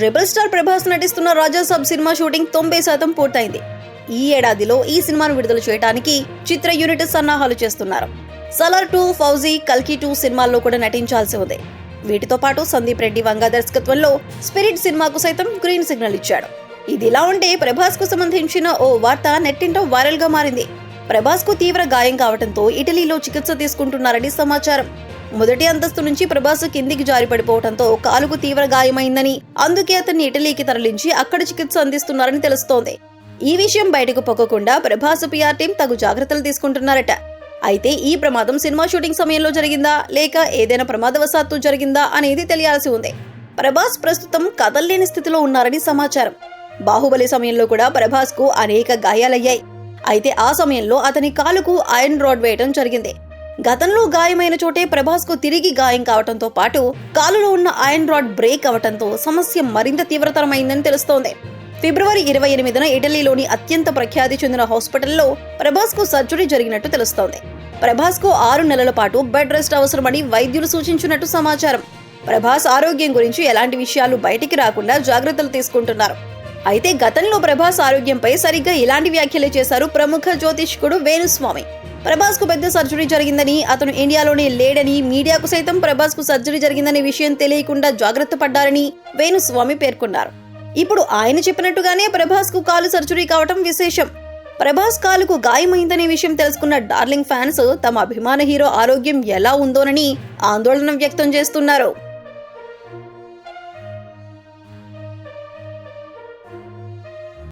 Rebel star Prabhas నటిస్తున్న రాజా sub cinema shooting తొంభై శాతం పూర్తయింది. ఈ ఏడాదిలో ఈ సినిమాను విడుదల చేయడానికి చిత్ర యూనిట్ సన్నాహాలు చేస్తున్నారు. సలార్ టూ ఫౌజీ కల్కి టూ సినిమాల్లో కూడా నటించాల్సి ఉంది. వీటితో పాటు సందీప్ రెడ్డి వంగ దర్శకత్వంలో స్పిరిట్ సినిమాకు సైతం గ్రీన్ సిగ్నల్ ఇచ్చాడు. ఇదిలా ఉంటే ప్రభాస్కు సంబంధించిన ఓ వార్త నెట్టింటో వైరల్గా మారింది. ప్రభాస్కు తీవ్ర గాయం కావడంతో ఇటలీలో చికిత్స తీసుకుంటున్నారని సమాచారం. మొదటి అంతస్తు నుంచి ప్రభాస్ కిందికి జారి పడిపోవడంతో కాలుకు తీవ్ర గాయమైందని అందుకే అతన్ని ఇటలీకి తరలించి అక్కడ చికిత్స అందిస్తున్నారని తెలుస్తోంది. ఈ విషయం బయటకు పొక్కకుండా ప్రభాస్ పిఆర్ టీం తగు జాగ్రత్తలు తీసుకుంటున్నారట. అయితే ఈ ప్రమాదం సినిమా షూటింగ్ సమయంలో జరిగిందా? లేక ఏదైనా ప్రమాదవశాత్తు జరిగిందా? అనేది తెలియాల్సి ఉంది. ప్రభాస్ ప్రస్తుతం కదల్లేని స్థితిలో ఉన్నారని సమాచారం. బాహుబలి సమయంలో కూడా ప్రభాస్కు అనేక గాయాలయ్యాయి. అయితే ఆ సమయంలో అతని కాలుకు ఐరన్ రాడ్ వేయడం జరిగింది. గతంలో గాయమైన చోటే ప్రభాస్కు తిరిగి గాయం కావడంతో పాటు కాలులో ఉన్న ఐరన్ రాడ్ బ్రేక్ అవటంతో సమస్య మరింత తీవ్రతరమైందని తెలుస్తోంది. ఫిబ్రవరి ఇరవై ఎనిమిదిన ఇటలీలోని అత్యంత ప్రఖ్యాతి చెందిన హాస్పిటల్లో ప్రభాస్కు సర్జరీ జరిగినట్టు తెలుస్తోంది. ప్రభాస్కు ఆరు నెలల పాటు బెడ్ రెస్ట్ అవసరమని వైద్యులు సూచించినట్టు సమాచారం. ప్రభాస్ ఆరోగ్యం గురించి ఎలాంటి విషయాలు బయటికి రాకుండా జాగ్రత్తలు తీసుకుంటున్నారు. అయితే గతంలో ప్రభాస్ ఆరోగ్యంపై సరిగ్గా ఇలాంటి వ్యాఖ్యలే చేశారు ప్రముఖ జ్యోతిష్కుడు వేణుస్వామి. ప్రభాస్కు పెద్ద సర్జరీ జరిగిందని అతను ఇండియాలోనే లేడని మీడియాకు సైతం ప్రభాస్కు సర్జరీ జరిగిందనే విషయం తెలియకుండా జాగ్రత్త పడ్డారని వేణుస్వామి పేర్కొన్నారు. ఇప్పుడు ఆయన చెప్పినట్టుగానే ప్రభాస్కు కాలు సర్జరీ కావటం విశేషం. ప్రభాస్ కాలుకు గాయమైందనే విషయం తెలుసుకున్న డార్లింగ్ ఫ్యాన్స్ తమ అభిమాన హీరో ఆరోగ్యం ఎలా ఉందోనని ఆందోళన వ్యక్తం చేస్తున్నారు.